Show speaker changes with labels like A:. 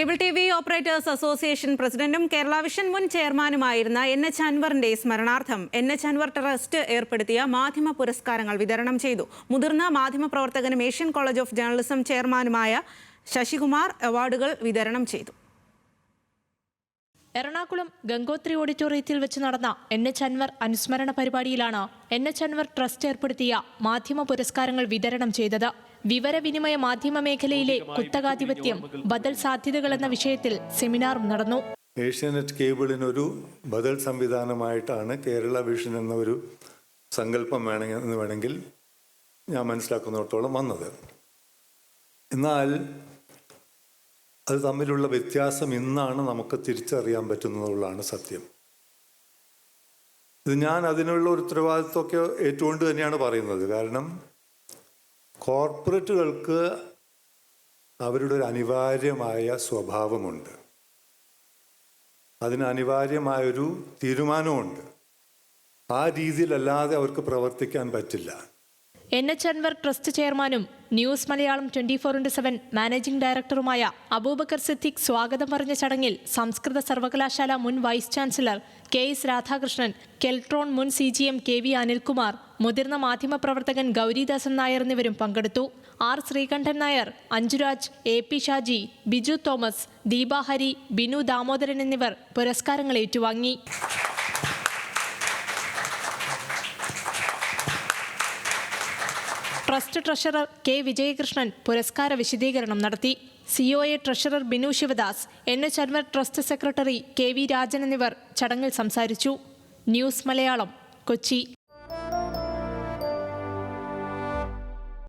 A: Cable T V operators association പ്രസിഡന്റും Kerala vision മുൻ ചെയർമാനുമായിരുന്ന എൻ എച്ച് അൻവറിന്റെ സ്മരണാർത്ഥം എൻ എച്ച് അൻവർ ട്രസ്റ്റ് ഏർപ്പെടുത്തിയ മാധ്യമ പുരസ്കാരങ്ങൾ വിതരണം ചെയ്തു. മുതിർന്ന മാധ്യമ പ്രവർത്തകനും ഏഷ്യൻ കോളേജ് ഓഫ് ജേർണലിസം ചെയർമാനുമായ ശശികുമാർ അവാർഡുകൾ വിതരണം ചെയ്തു.
B: എറണാകുളം ഗംഗോത്രി ഓഡിറ്റോറിയത്തിൽ വെച്ച് നടന്ന എൻ എച്ച് അൻവർ അനുസ്മരണ പരിപാടിയിലാണ് എൻ എച്ച് അൻവർ ട്രസ്റ്റ് ഏർപ്പെടുത്തിയ മാധ്യമ പുരസ്കാരങ്ങൾ വിതരണം ചെയ്തത്. വിവരവിനിമയ മാധ്യമ മേഖലയിലെ കുത്തകാധിപത്യം ബദൽ സാധ്യതകൾ എന്ന വിഷയത്തിൽ സെമിനാറും നടന്നു.
C: ഏഷ്യാനെറ്റ് കേബിളിനൊരു ബദൽ സംവിധാനമായിട്ടാണ് കേരള വിഷൻ എന്ന ഒരു സങ്കല്പം വേണമെങ്കിൽ എന്ന് വേണമെങ്കിൽ ഞാൻ മനസ്സിലാക്കുന്നിടത്തോളം വന്നത്. എന്നാൽ അത് തമ്മിലുള്ള വ്യത്യാസം ഇന്നാണ് നമുക്ക് തിരിച്ചറിയാൻ പറ്റുന്നതുള്ളതാണ് സത്യം. ഇത് ഞാൻ അതിനുള്ള ഒരു ഉത്തരവാദിത്വമൊക്കെ ഏറ്റുകൊണ്ട് തന്നെയാണ് പറയുന്നത്. കാരണം കോർപ്പറേറ്റുകൾക്ക് അവരുടെ ഒരു അനിവാര്യമായ സ്വഭാവമുണ്ട്. അതിന് അനിവാര്യമായൊരു തീരുമാനമുണ്ട്. ആ രീതിയിലല്ലാതെ അവർക്ക് പ്രവർത്തിക്കാൻ പറ്റില്ല.
B: എൻ എച്ച് അൻവർ ട്രസ്റ്റ് ചെയർമാനും news Malayalam twenty four into seven managing ഡയറക്ടറുമായ അബൂബക്കർ സിദ്ദിഖ് സ്വാഗതം പറഞ്ഞ ചടങ്ങിൽ സംസ്കൃത സർവകലാശാല മുൻ vice chancellor K S Radhakrishnan Keltron മുൻ C G M K V Anilkumar മുതിർന്ന മാധ്യമപ്രവർത്തകൻ ഗൗരിദാസൻ നായർ എന്നിവരും പങ്കെടുത്തു. R Sreekandan Nair Anjuraj A P Shaji Biju Thomas Deepahari Binu Damodaran എന്നിവർ പുരസ്കാരങ്ങൾ ഏറ്റുവാങ്ങി. ട്രസ്റ്റ് ട്രഷറർ കെ വിജയകൃഷ്ണൻ പുരസ്കാര വിശദീകരണം നടത്തി. COA treasurer Binu Sivadas N H Anwar trust secretary K V Rajan എന്നിവർ ചടങ്ങിൽ സംസാരിച്ചു. ന്യൂസ് മലയാളം കൊച്ചി.